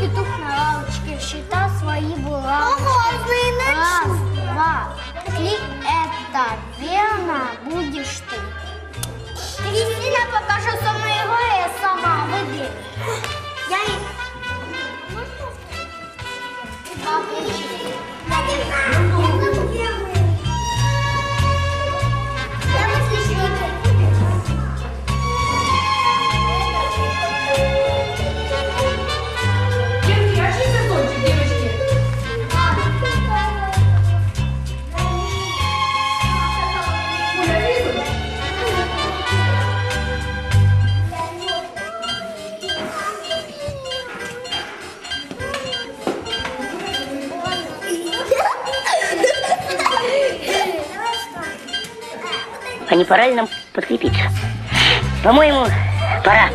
петух на лавочке считал свои булавочки. Раз, два. Если это верно, будешь ты. Кристина покажу самого, я сама выберу. Я их... Девочки, Не пора ли нам подкрепиться? По-моему, пора.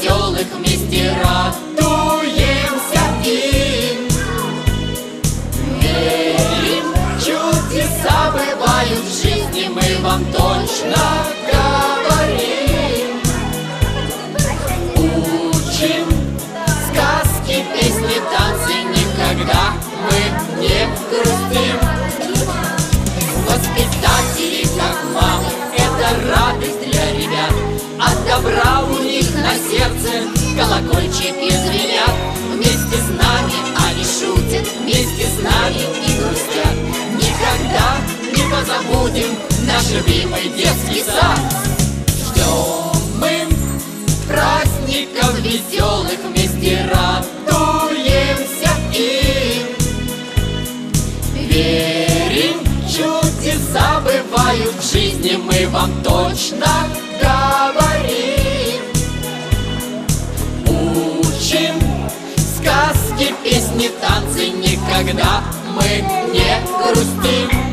Веселых Вместе радуемся им Верим, чудеса бывают в жизни Мы вам точно говорим. Учим сказки, песни, танцы Никогда мы не грустим. Воспитатели, как мамы Это радость сердце Колокольчики звенят Вместе с нами они шутят Вместе с нами и грустят Никогда не позабудем Наш любимый детский сад Ждем мы праздников веселых вместе радуемся им. Верим, чудеса бывают в жизни, мы вам точно танцы, никогда мы не грустим.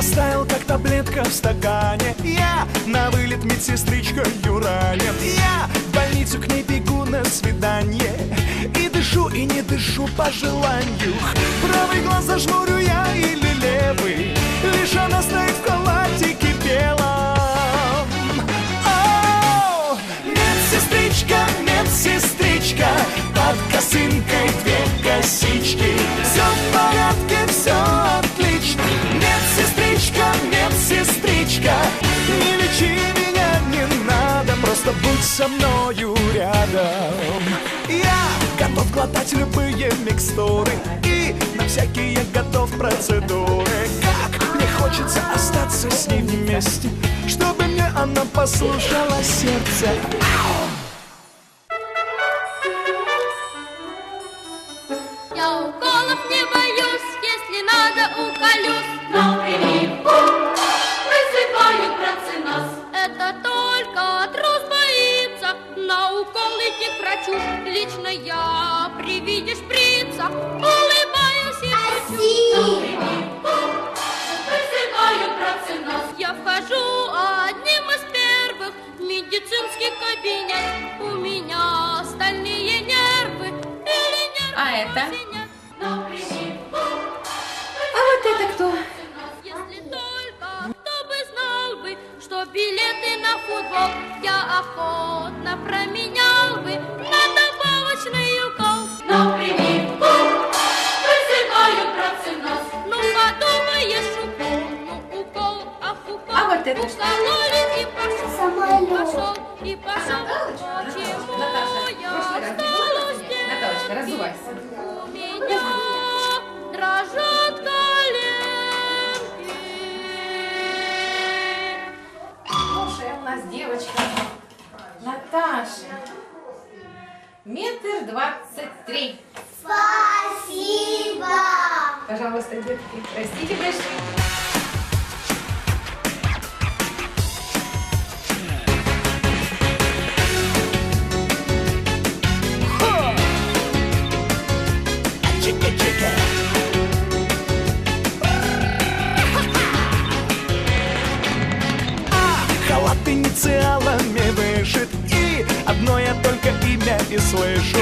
растаял, как таблетка в стакане. Я на вылет медсестричка Юранин Я в больницу к ней бегу на свидание. И дышу, и не дышу по желанию. Правый глаз зажмурю я или левый. Лишь она стоит в комнате будь со мною рядом. Я готов глотать любые микстуры И на всякие готов процедуры. Как мне хочется остаться с ней вместе Чтобы мне она послушала сердце. Я А это? А вот это кто? Если только кто бы знал бы, что билеты на футбол я охотно променял бы на добавочный укол. Процинос. Ну, подумаешь, укол, ну, укол, ах, укол. А вот это что? Укололи и пошел, и пошел. Стала Наталочка, разувайся. У меня дрожат коленки. Слушай, у нас девочка Наташа. Метр двадцать три. Спасибо. Пожалуйста, детки, простите большое. И слышу.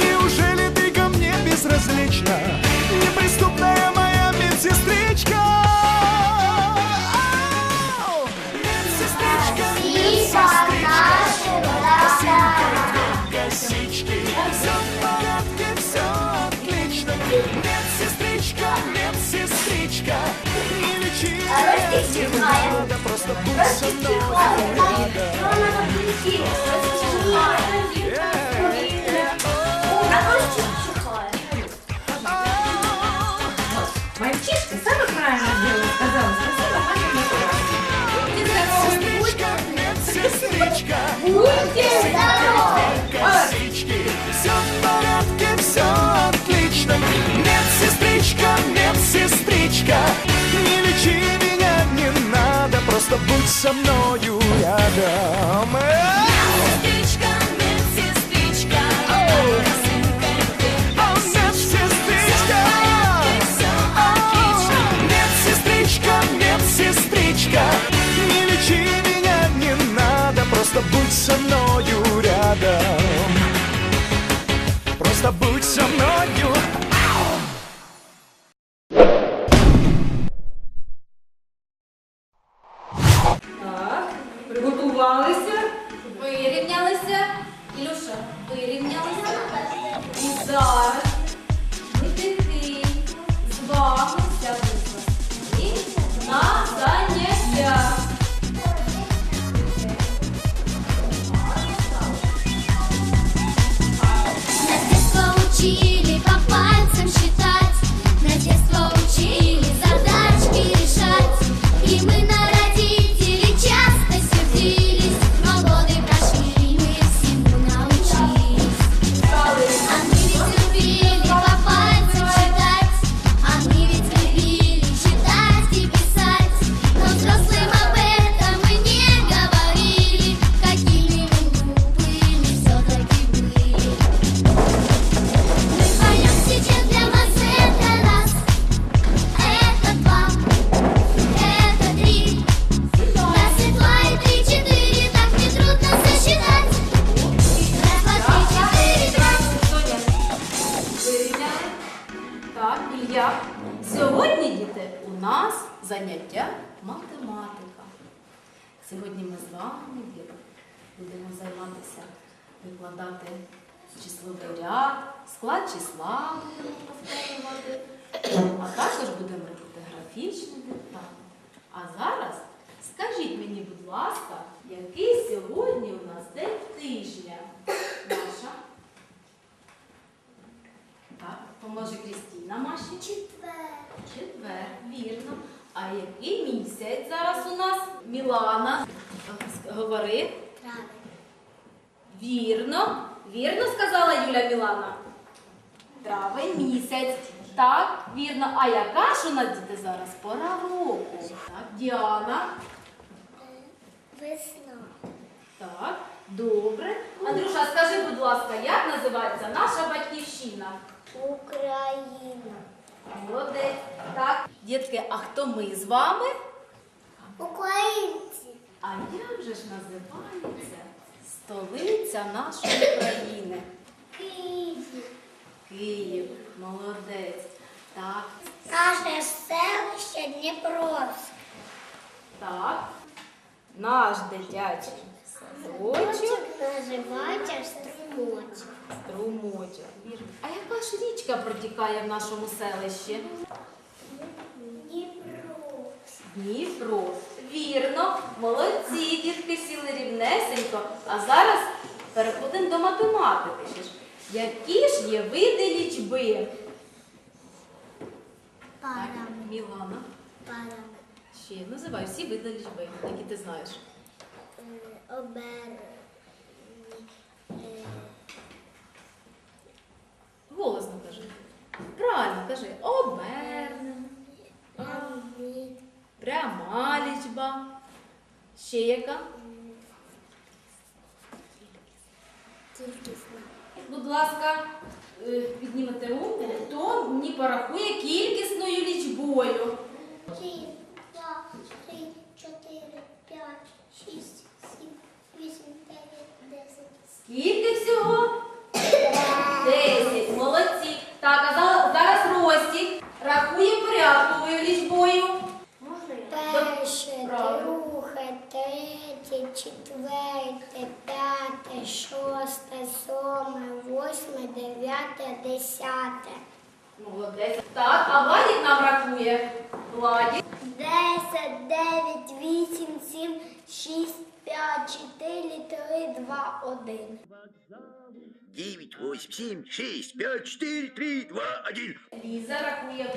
Неужели ты ко мне безразлична? Неприступная моя медсестричка. Ау! Медсестричка, медсестричка. косички. Все в порядке, все отлично. Медсестричка, медсестричка. Не лечи меня, не надо Просто медсестричка Не лечи меня, не надо Просто будь со мною рядом. Медсестричка, медсестричка, О, медсестричка О, Медсестричка, медсестричка Не лечи меня, не надо Просто будь со мною рядом. Просто будь со мною нас заняття математика. Сьогодні ми з вами будемо займатися викладати числовий ряд, склад числа будемо повторювати, а також будемо робити графічні деталі. А зараз скажіть мені, будь ласка, який сьогодні у нас день тижня? Маша? Поможе Крістіна Маші. Четвер. Четвер, вірно. А який місяць зараз у нас? Мілана. Говори. Травень. Вірно. Вірно сказала Юля Мілана. Травень місяць. Так, вірно. А яка ж у нас діти зараз? Пора року. Так, Діана. Весна. Так, добре. Андрюша, скажи, будь ласка, як називається наша батьківщина? Україна. Молодець. Так, дітки, а хто ми з вами? Українці. А як же ж називається столиця нашої країни? Київ. Київ, молодець. Так, Наше селище Дніпровськ. так. Наш дитячий садочок, називається Струмочок. струмочок. Вірно. А яка ж річка протікає в нашому селищі? Дніпровськ. Дніпро. Вірно, молодці, дітки сіли рівнесенько. А зараз переходимо до математики. Які ж є види лічби? Парами. Мілана. Парами. Ще називай всі види лічби, які ти знаєш. Е, Обер. Е, Голосно кажи. Правильно кажи. Обернена, пряма лічба. Ще яка? Кількісна. Будь ласка, е, піднімете руку, хто мені порахує кількісною лічбою. Один, два, три, чотири, п'ять, шість, сім, вісім, дев'ять, десять. Скільки всього? Десять. Молодці. Так, а зараз Ростік рахує порядковою лічбою. Перше, друге, третє, четверте, п'яте, шосте, сьоме, восьме, дев'яте, десяте. Молодець. Так, а Владік нам рахує. Владік. Десять, дев'ять, вісім, сім, шість, п'ять, чотири, три, два, один. 9, 8, 7, 6, 5, 4, 3, 2, 1. Ліза рахує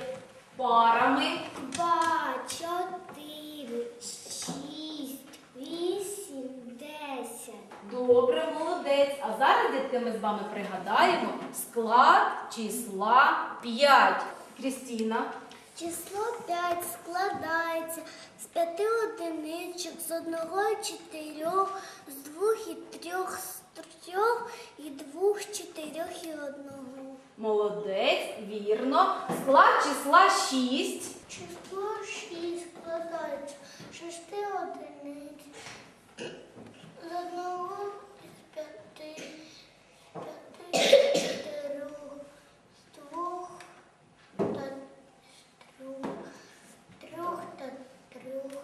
парами. Два, чотири, шість, вісім, десять. Добре, молодець. А зараз, дітки, ми з вами пригадаємо склад числа 5. Крістіна. Число 5 складається з п'яти одиничок, з одного і чотирьох, з двох і трьох, з трьох і двох, чотирьох і одного. Молодець, вірно. Склад числа 6. Число 6 складається з шести одиниць, з одного і з п'яти, з п'яти і з чотирьох, з двох та з трьох, з трьох та трьох,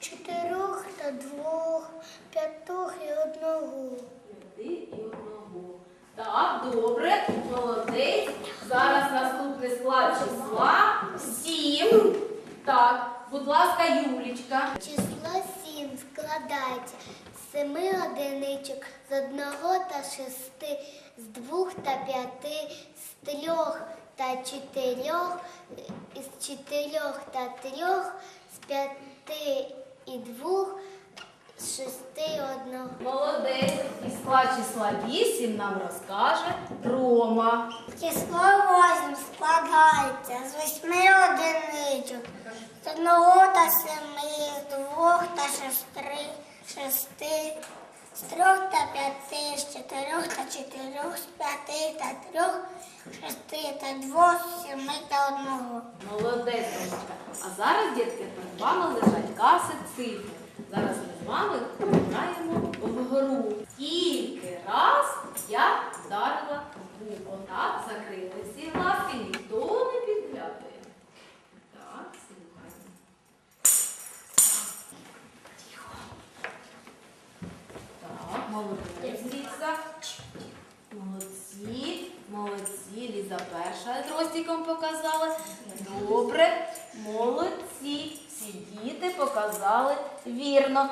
чотирьох та двох, п'ятох і одного. П'яти і одного. Так, добре, молодець. Зараз наступний склад числа 7. Так, будь ласка, Юлічка. Число 7 складається з семи одиничок, з одного та шести, з двох та п'яти, з трьох та чотирьох, з чотирьох та трьох, з п'яти і двох, з шести одного. Молодець. І склад числа 8 нам розкаже Рома. Число 8 складається з восьми одиничок, з одного та семи, з двох та шести, шести, з трьох та п'яти, з чотирьох та чотирьох, з п'яти та трьох, шести та двох, з семи та одного. Молодець, Ромочка. А зараз, дітки, перед вами лежать каси цифр. Зараз ми з вами граємо в гру. Скільки раз я вдарила в букву? Так, закрили всі Молодці. Молодці. Молодці. Ліза перша тростиком показала. Добре. Молодці. Всі діти показали вірно.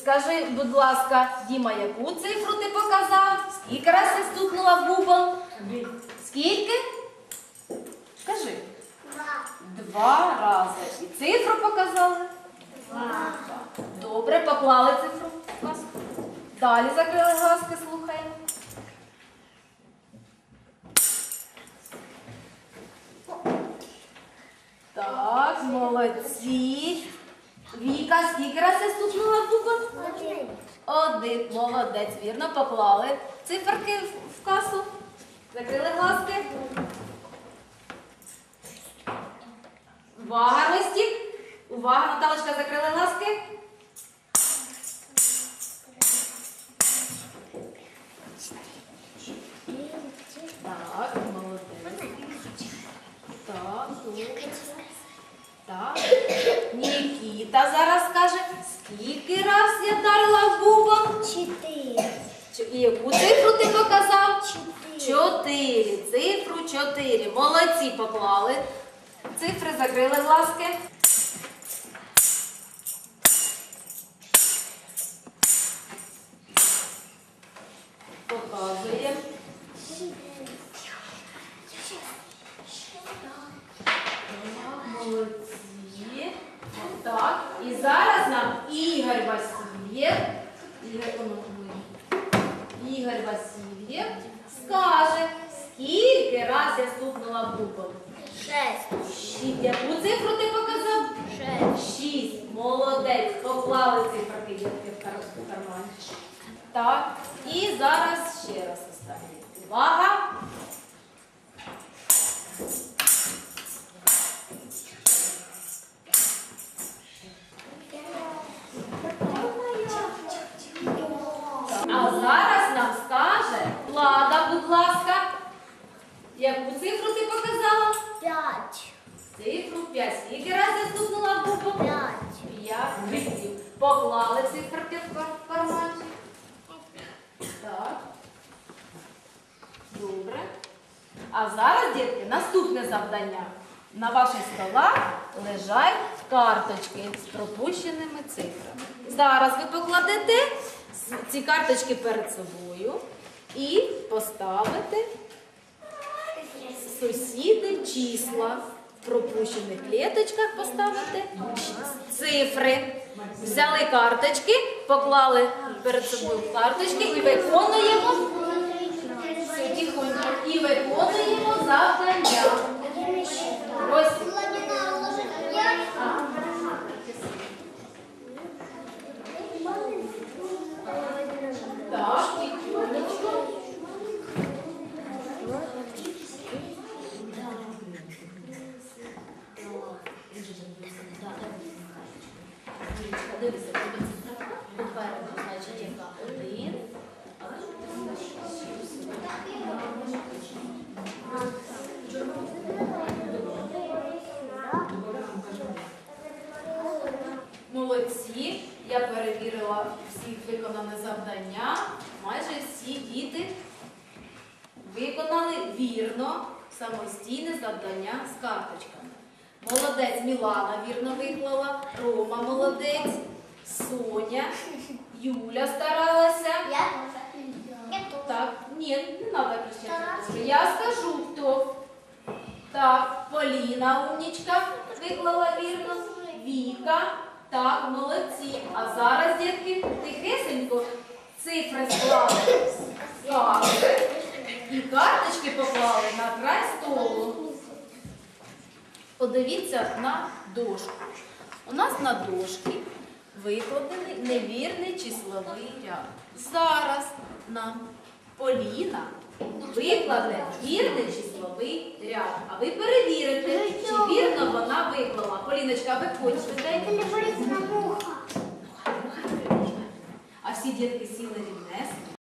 Скажи, будь ласка, Діма, яку цифру ти показав? Скільки разів стукнула в бубон? Скільки? Скажи. Два. Рази. І цифру показали? Два. Добре, поклали цифру. Далі закрили глазки, слухаємо. Так, молодці. Віка, скільки разів стукнула в бубон? Один. Молодець, вірно, поклали циферки в, касу. Закрили глазки. Увага, Ростік. Увага, Наталочка, закрили глазки. Васильєв. Ігор. Ігор Васильєв скаже, скільки раз я стукнула в бубон. Шесть. Шість. Яку цифру ти показав? Шесть. Шість. Молодець. Поклали дітки в кар- в карман. Так. І зараз ще раз останній. Увага. Зараз нам скаже Влада, будь ласка, яку цифру ти показала? П'ять. Цифру 5. Скільки разів стукнула в букву? П'ять. 5 разів. Поклали циферки в карманчик. Так. Добре. А зараз, дітки, наступне завдання. На ваших столах лежать карточки з пропущеними цифрами. Зараз ви покладете ці карточки перед собою і поставите сусіди числа. В пропущених клеточках поставите цифри. Взяли карточки, поклали перед собою карточки і виконуємо і виконуємо завдання. Ось так, тихонечко. Дивися, дивися. Попереду, значить, яка один. а тут Молодці. Я перевірила всіх виконане завдання. Майже всі діти виконали вірно самостійне завдання з карточками. Молодець Мілана вірно виклала, Рома молодець, Соня, Юля старалася. Я Я тут. Так, ні, не треба кричати. Я скажу хто. Так, Поліна умнічка виклала вірно. Віка. Так, молодці. А зараз, дітки, тихесенько цифри склали. Так. І карточки поклали на край столу. Подивіться на дошку. У нас на дошці викладений невірний числовий ряд. Зараз нам Поліна викладе вірний числовий ряд. А ви перевірите, чи вірно вона виклала. Поліночка, виходь швиденько. муха. А всі дітки сіли рівнесенько.